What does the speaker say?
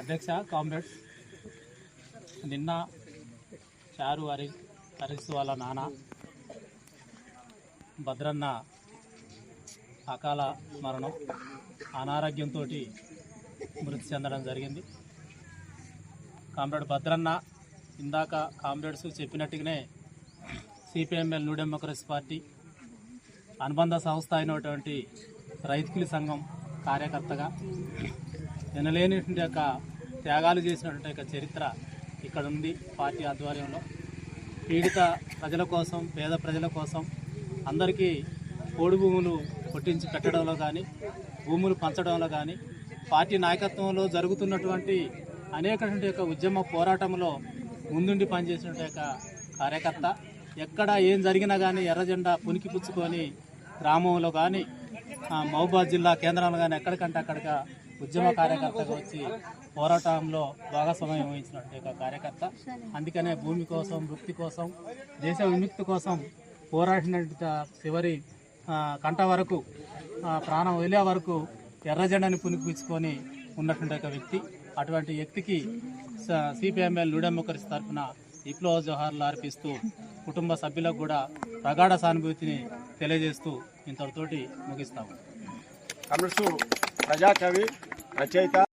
అధ్యక్ష కామ్రేడ్స్. నిన్న చారు హరి హరీష్ వాళ్ళ నాన్న భద్రన్న అకాల మరణం అనారోగ్యంతో మృతి చెందడం జరిగింది. కామ్రేడ్ భద్రన్న ఇందాక కామ్రేడ్స్ చెప్పినట్టుగానే సిపిఎంఎల్ న్యూ డెమోక్రసీ పార్టీ అనుబంధ సంస్థ అయినటువంటి రైతుకుల సంఘం కార్యకర్తగా. వినలేనిటువంటి యొక్క త్యాగాలు చేసినటువంటి యొక్క చరిత్ర ఇక్కడ ఉంది పార్టీ ఆధ్వర్యంలో. పీడిత ప్రజల కోసం పేద ప్రజల కోసం అందరికీ పోడు భూములు కొట్టించి పెట్టడంలో కానీ భూములు పంచడంలో కానీ పార్టీ నాయకత్వంలో జరుగుతున్నటువంటి అనేకటువంటి యొక్క ఉద్యమ పోరాటంలో ముందుండి పనిచేసినటువంటి యొక్క కార్యకర్త. ఎక్కడ ఏం జరిగినా కానీ ఎర్రజెండా పునికిపుచ్చుకొని పునికి పుచ్చుకొని గ్రామంలో కానీ మహబూబాద్ జిల్లా కేంద్రంలో కానీ ఎక్కడికంటే అక్కడిక ఉద్యమ కార్యకర్తగా వచ్చి పోరాటంలో భాగస్వామ్యం వహించినటువంటి ఒక కార్యకర్త. అందుకనే భూమి కోసం వృత్తి కోసం దేశ విముక్తి కోసం పోరాడిన చివరి కంట వరకు ప్రాణం వదిలే వరకు ఎర్రజెండని పునిపించుకొని ఉన్నటువంటి ఒక వ్యక్తి. అటువంటి వ్యక్తికి సిపిఎంఎల్ న్యూడెమోక్రసీ తరఫున విప్లవ జవహర్లు అర్పిస్తూ కుటుంబ సభ్యులకు కూడా ప్రగాఢ సానుభూతిని తెలియజేస్తూ ఇంతటితోటి ముగిస్తాము. కమర్సు ప్రజాకవి రచయిత